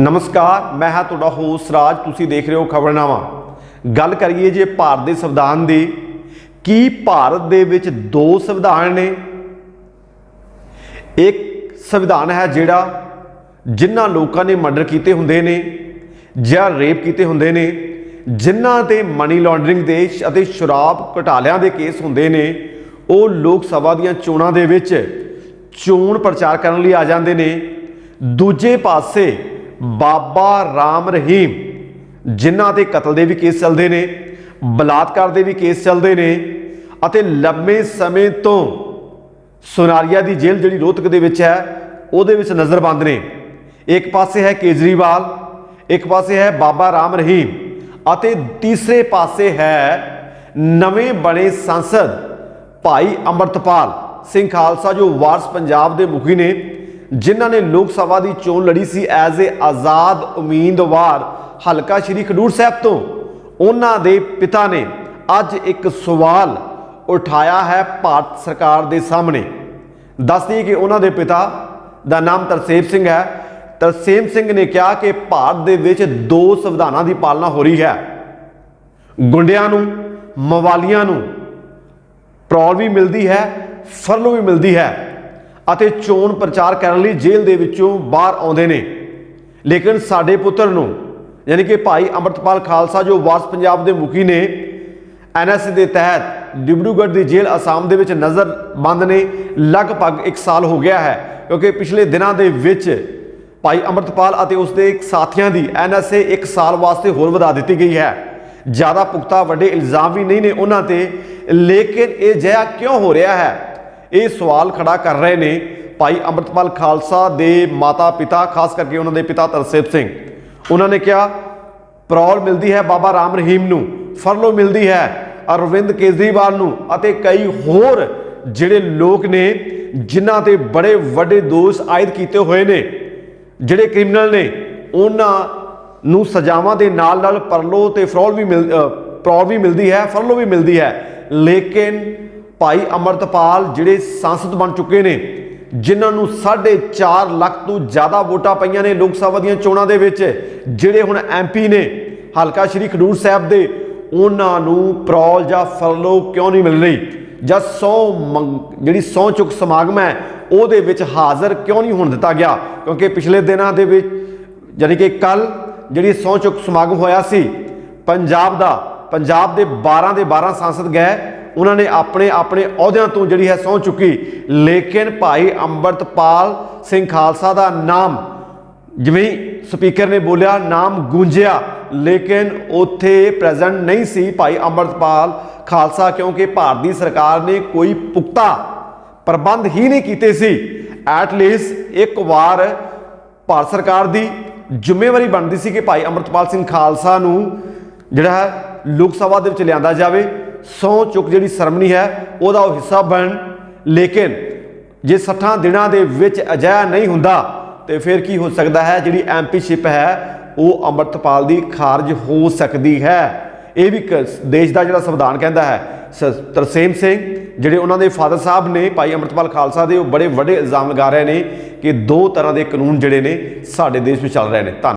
ਨਮਸਕਾਰ, ਮੈਂ ਹਾਂ ਤੁਹਾਡਾ ਹੋਸਟ ਰਾਜ, ਤੁਸੀਂ ਦੇਖ ਰਹੇ ਹੋ ਖਬਰਨਾਮਾ। ਗੱਲ ਕਰੀਏ ਜੇ ਭਾਰਤ ਦੇ ਸੰਵਿਧਾਨ ਦੀ, ਕੀ ਭਾਰਤ ਦੇ ਵਿੱਚ ਦੋ ਸੰਵਿਧਾਨ ਨੇ? ਇੱਕ ਸੰਵਿਧਾਨ ਹੈ ਜਿਹੜਾ ਜਿਨ੍ਹਾਂ ਲੋਕਾਂ ਨੇ ਮਰਡਰ ਕੀਤੇ ਹੁੰਦੇ ਨੇ, ਜਾਂ ਰੇਪ ਕੀਤੇ ਹੁੰਦੇ ਨੇ, ਜਿਨ੍ਹਾਂ ਤੇ ਮਨੀ ਲਾਂਡਰਿੰਗ ਦੇ ਅਤੇ ਸ਼ਰਾਬ ਘੁਟਾਲਿਆਂ ਦੇ ਕੇਸ ਹੁੰਦੇ ਨੇ, ਉਹ ਲੋਕ ਸਭਾ ਦੀਆਂ ਚੋਣਾਂ ਦੇ ਵਿੱਚ ਚੋਣ ਪ੍ਰਚਾਰ ਕਰਨ ਲਈ ਆ ਜਾਂਦੇ ਨੇ। ਦੂਜੇ ਪਾਸੇ ਬਾਬਾ ਰਾਮ ਰਹੀਮ, ਜਿਨ੍ਹਾਂ ਤੇ ਕਤਲ ਦੇ ਵੀ ਕੇਸ ਚੱਲਦੇ ਨੇ, ਬਲਾਤਕਾਰ ਦੇ ਵੀ ਕੇਸ ਚੱਲਦੇ ਨੇ, ਅਤੇ ਲੰਮੇ ਸਮੇਂ ਤੋਂ ਸੁਨਾਰੀਆ ਦੀ ਜੇਲ੍ਹ ਜਿਹੜੀ ਰੋਹਤਕ ਦੇ ਵਿੱਚ ਹੈ, ਉਹਦੇ ਵਿੱਚ ਨਜ਼ਰਬੰਦ ਨੇ। ਇੱਕ ਪਾਸੇ ਹੈ ਕੇਜਰੀਵਾਲ, ਇੱਕ ਪਾਸੇ ਹੈ ਬਾਬਾ ਰਾਮ ਰਹੀਮ, ਅਤੇ ਤੀਸਰੇ ਪਾਸੇ ਹੈ ਨਵੇਂ ਬਣੇ ਸੰਸਦ ਭਾਈ ਅੰਮ੍ਰਿਤਪਾਲ ਸਿੰਘ ਖਾਲਸਾ, ਜੋ ਵਾਰਸ ਪੰਜਾਬ ਦੇ ਮੁਖੀ ਨੇ। ਜਿਨ੍ਹਾਂ ਨੇ ਲੋਕ ਸਭਾ ਦੀ ਚੋਣ ਲੜੀ ਸੀ ਐਜ਼ ਏ ਆਜ਼ਾਦ ਉਮੀਦਵਾਰ ਹਲਕਾ ਸ਼੍ਰੀ ਖਡੂਰ ਸਾਹਿਬ ਤੋਂ। ਉਹਨਾਂ ਦੇ ਪਿਤਾ ਨੇ ਅੱਜ ਇੱਕ ਸਵਾਲ ਉਠਾਇਆ ਹੈ ਭਾਰਤ ਸਰਕਾਰ ਦੇ ਸਾਹਮਣੇ। ਦੱਸਦੀ ਕਿ ਉਹਨਾਂ ਦੇ ਪਿਤਾ ਦਾ ਨਾਮ ਤਰਸੇਮ ਸਿੰਘ ਹੈ। ਤਰਸੇਮ ਸਿੰਘ ਨੇ ਕਿਹਾ ਕਿ ਭਾਰਤ ਦੇ ਵਿੱਚ ਦੋ ਸੰਵਿਧਾਨਾਂ ਦੀ ਪਾਲਣਾ ਹੋ ਰਹੀ ਹੈ। ਗੁੰਡਿਆਂ ਨੂੰ ਮਵਾਲੀਆਂ ਨੂੰ ਪ੍ਰੋਲ ਵੀ ਮਿਲਦੀ ਹੈ, ਫਰਲੋ ਵੀ ਮਿਲਦੀ ਹੈ। ਅਤੇ ਚੋਣ ਪ੍ਰਚਾਰ ਕਰਨ ਲਈ ਜੇਲ੍ਹ ਦੇ ਵਿੱਚੋਂ ਬਾਹਰ ਆਉਂਦੇ ਨੇ। ਲੇਕਿਨ ਸਾਡੇ ਪੁੱਤਰ ਨੂੰ, ਯਾਨੀ ਕਿ ਭਾਈ ਅੰਮ੍ਰਿਤਪਾਲ ਖਾਲਸਾ ਜੋ ਵਾਰਸ ਪੰਜਾਬ ਦੇ ਮੁਖੀ ਨੇ ਐਨਐਸਏ ਦੇ ਤਹਿਤ ਡਿਬਰੂਗੜ੍ਹ ਦੀ ਜੇਲ੍ਹ ਅਸਾਮ ਦੇ ਵਿੱਚ ਨਜ਼ਰ ਬੰਦ ਨੇ, ਲਗਭਗ 1 ਸਾਲ ਹੋ ਗਿਆ ਹੈ। ਕਿਉਂਕਿ ਪਿਛਲੇ ਦਿਨਾਂ ਦੇ ਵਿੱਚ ਭਾਈ ਅੰਮ੍ਰਿਤਪਾਲ ਅਤੇ ਉਸ ਦੇ ਸਾਥੀਆਂ ਦੀ ਐਨਐਸਏ 1 ਸਾਲ ਵਾਸਤੇ ਹੋਰ ਵਧਾ ਦਿੱਤੀ ਗਈ ਹੈ। ਜ਼ਿਆਦਾ ਪੁਖਤਾ ਵੱਡੇ ਇਲਜ਼ਾਮ ਵੀ ਨਹੀਂ ਨੇ ਉਹਨਾਂ ਤੇ, ਲੇਕਿਨ ਇਹ ਜਿਹਾ ਕਿਉਂ ਹੋ ਰਿਹਾ ਹੈ? ਇਹ ਸਵਾਲ ਖੜਾ ਕਰ ਰਹੇ ਨੇ ਭਾਈ ਅੰਮ੍ਰਿਤਪਾਲ ਖਾਲਸਾ ਦੇ ਮਾਤਾ ਪਿਤਾ, ਖਾਸ ਕਰਕੇ ਉਹਨਾਂ ਦੇ ਪਿਤਾ ਤਰਸੇਬ ਸਿੰਘ। ਉਹਨਾਂ ਨੇ ਕਿਹਾ, ਪਰੌਲ ਮਿਲਦੀ ਹੈ ਬਾਬਾ ਰਾਮ ਰਹੀਮ ਨੂੰ, ਫਰਲੋ ਮਿਲਦੀ ਹੈ ਅਰਵਿੰਦ ਕੇਜਰੀਵਾਲ ਨੂੰ ਅਤੇ ਕਈ ਹੋਰ ਜਿਹੜੇ ਲੋਕ ਨੇ ਜਿਨ੍ਹਾਂ ਤੇ ਬੜੇ ਵੱਡੇ ਦੋਸ਼ ਆਇਦ ਕੀਤੇ ਹੋਏ ਨੇ। ਜਿਹੜੇ ਕ੍ਰਿਮੀਨਲ ਨੇ, ਉਹਨਾਂ ਨੂੰ ਸਜ਼ਾਵਾਂ ਦੇ ਨਾਲ ਨਾਲ ਪਰਲੋ ਤੇ ਫਰੋਲ ਵੀ ਮਿਲ ਪਰੌਲ ਵੀ ਮਿਲਦੀ ਹੈ, ਫਰਲੋ ਵੀ ਮਿਲਦੀ ਹੈ। ਲੇਕਿਨ ਭਾਈ ਅਮਰਤਪਾਲ ਜਿਹੜੇ ਸੰਸਦ ਬਣ ਚੁੱਕੇ ਨੇ, ਜਿਨ੍ਹਾਂ ਨੂੰ 4.5 ਲੱਖ ਤੋਂ ਜ਼ਿਆਦਾ ਵੋਟਾਂ ਪਈਆਂ ਨੇ ਲੋਕ ਸਭਾ ਦੀਆਂ ਚੋਣਾਂ ਦੇ ਵਿੱਚ, ਜਿਹੜੇ ਹੁਣ ਐਮਪੀ ਨੇ, ਹਲਕਾ ਸ਼੍ਰੀ ਖਡੂਰ ਸਾਹਿਬ ਦੇ, ਉਹਨਾਂ ਨੂੰ ਪ੍ਰੋਲ ਜਾਂ ਫਰਲੋ ਕਿਉਂ ਨਹੀਂ ਮਿਲ ਰਹੀ? ਜਾਂ ਸੌ ਜਿਹੜੀ ਸਹੁੰ ਚੁੱਕ ਸਮਾਗਮ ਹੈ, ਉਹਦੇ ਵਿੱਚ ਹਾਜ਼ਰ ਕਿਉਂ ਨਹੀਂ ਹੋਣ ਦਿੱਤਾ ਗਿਆ? ਕਿਉਂਕਿ ਪਿਛਲੇ ਦਿਨਾਂ ਦੇ ਵਿੱਚ, ਯਾਨੀ ਕਿ ਕੱਲ ਜਿਹੜੀ ਸਹੁੰ ਚੁੱਕ ਸਮਾਗਮ ਹੋਇਆ ਸੀ, ਪੰਜਾਬ ਦਾ, ਪੰਜਾਬ ਦੇ 12 ਦੇ 12 ਸੰਸਦ ਗਏ ਉਹਨਾਂ ਨੇ ਆਪਣੇ ਆਪਣੇ ਅਹੁਦਿਆਂ ਤੋਂ ਜਿਹੜੀ ਹੈ ਸਹੁੰ ਚੁੱਕੀ। ਲੇਕਿਨ ਭਾਈ ਅੰਮ੍ਰਿਤਪਾਲ ਸਿੰਘ ਖਾਲਸਾ ਦਾ ਨਾਮ ਜਿਵੇਂ ਸਪੀਕਰ ਨੇ ਬੋਲਿਆ, ਨਾਮ ਗੂੰਜਿਆ। ਲੇਕਿਨ ਉੱਥੇ ਪ੍ਰੈਜ਼ੈਂਟ ਨਹੀਂ ਸੀ ਭਾਈ ਅੰਮ੍ਰਿਤਪਾਲ ਖਾਲਸਾ ਕਿਉਂਕਿ ਭਾਰਤ ਦੀ ਸਰਕਾਰ ਨੇ ਕੋਈ ਪੁਖਤਾ ਪ੍ਰਬੰਧ ਹੀ ਨਹੀਂ ਕੀਤੇ ਸੀ। ਐਟ ਲੀਸਟ ਇੱਕ ਵਾਰ ਭਾਰਤ ਸਰਕਾਰ ਦੀ ਜ਼ਿੰਮੇਵਾਰੀ ਬਣਦੀ ਸੀ ਕਿ ਭਾਈ ਅੰਮ੍ਰਿਤਪਾਲ ਸਿੰਘ ਖਾਲਸਾ ਨੂੰ ਜਿਹੜਾ ਹੈ ਲੋਕ ਸਭਾ ਦੇ ਵਿੱਚ ਲਿਆਂਦਾ ਜਾਵੇ। ਸੌ ਚੁੱਕ ਜਿਹੜੀ ਸਰਮਨੀ ਹੈ, ਉਹਦਾ ਉਹ ਹਿੱਸਾ ਬਣ। ਲੇਕਿਨ ਜੇ 60 ਦਿਨਾਂ ਦੇ ਵਿੱਚ ਅਜਿਹਾ ਨਹੀਂ ਹੁੰਦਾ, ਤੇ ਫਿਰ ਕੀ ਹੋ ਸਕਦਾ ਹੈ? ਜਿਹੜੀ ਐਮਪੀਸ਼ਿਪ ਹੈ, ਉਹ ਅੰਮ੍ਰਿਤਪਾਲ ਦੀ ਖਾਰਜ ਹੋ ਸਕਦੀ ਹੈ। ਇਹ ਵੀ ਇੱਕ ਦੇਸ਼ ਦਾ ਜਿਹੜਾ ਸੰਵਿਧਾਨ ਕਹਿੰਦਾ ਹੈ ਸ- ਤਰਸੇਮ ਸਿੰਘ, ਜਿਹੜੇ ਉਹਨਾਂ ਦੇ ਫਾਦਰ ਸਾਹਿਬ ਨੇ, ਭਾਈ ਅੰਮ੍ਰਿਤਪਾਲ ਖਾਲਸਾ ਦੇ, ਉਹ ਬੜੇ ਵੱਡੇ ਇਲਜ਼ਾਮ ਲਗਾ ਰਹੇ ਨੇ ਕਿ ਦੋ ਤਰ੍ਹਾਂ ਦੇ ਕਾਨੂੰਨ ਜਿਹੜੇ ਨੇ, ਸਾਡੇ ਦੇਸ਼ ਵਿੱਚ ਚੱਲ ਰਹੇ ਨੇ। ਧੰਨ